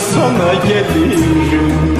sana gelirim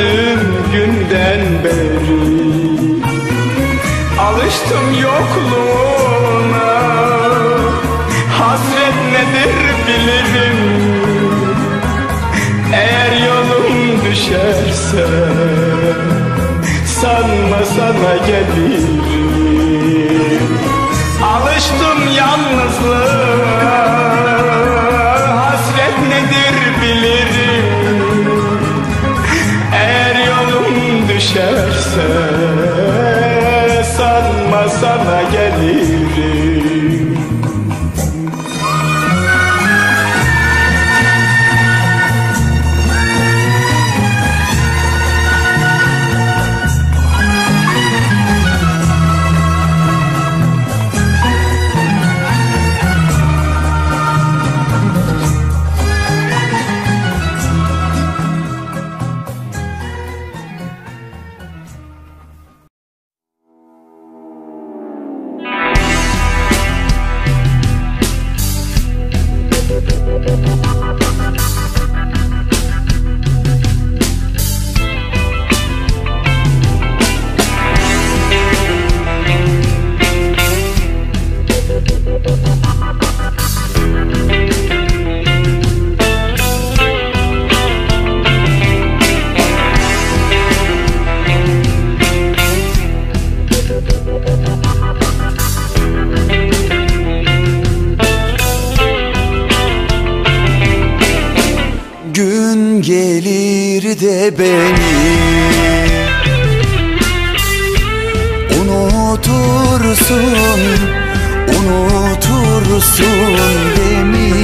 Gördüğüm günden beri Alıştım yokluğuna. Hasret nedir bilirim. Eğer yolum düşerse Sanma sana gelirim. Alıştım yalnızlığa. Hasret nedir bilirim düşerse Sanma Gelir de beni. Unutursun, unutursun demiştin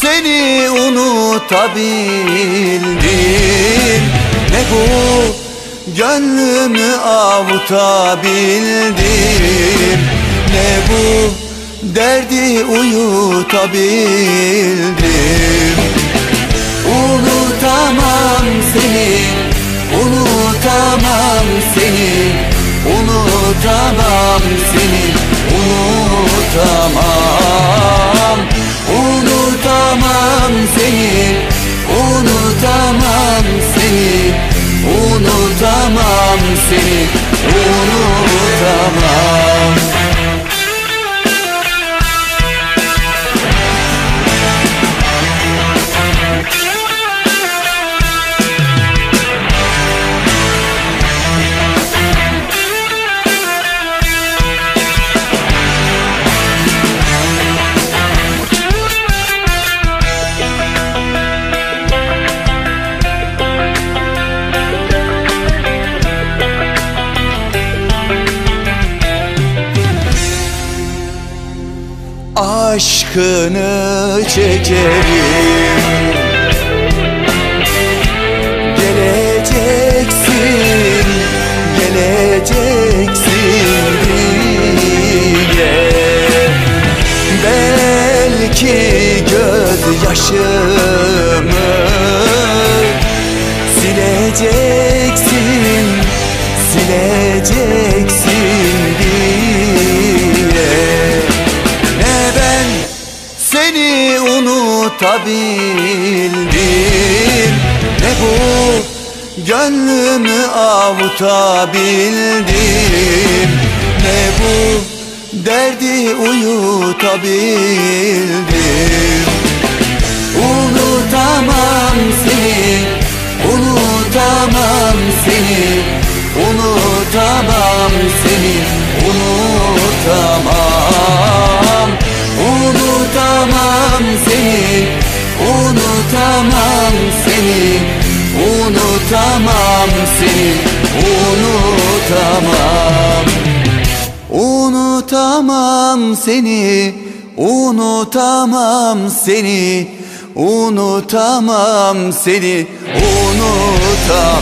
seni unutabildim. Ne bu? Gönlümü avutabildim. Ne bu? Derdi uyutabildim. Unutamam seni, unutamam seni Unutamam seni, seni, unutamam aşkını çekerim. Geleceksin, geleceksin diye. Belki gözyaşımı sileceksin, sileceksin unutabildim Ne bu? Gönlümü avutabildim. Ne bu? Derdi uyutabildim. Unutamam seni, unutamam seni Unutamam seni, unutamam unutamam seni Unutamam seni, unutamam Unutamam seni, unutamam seni, unutamam seni, unutamam.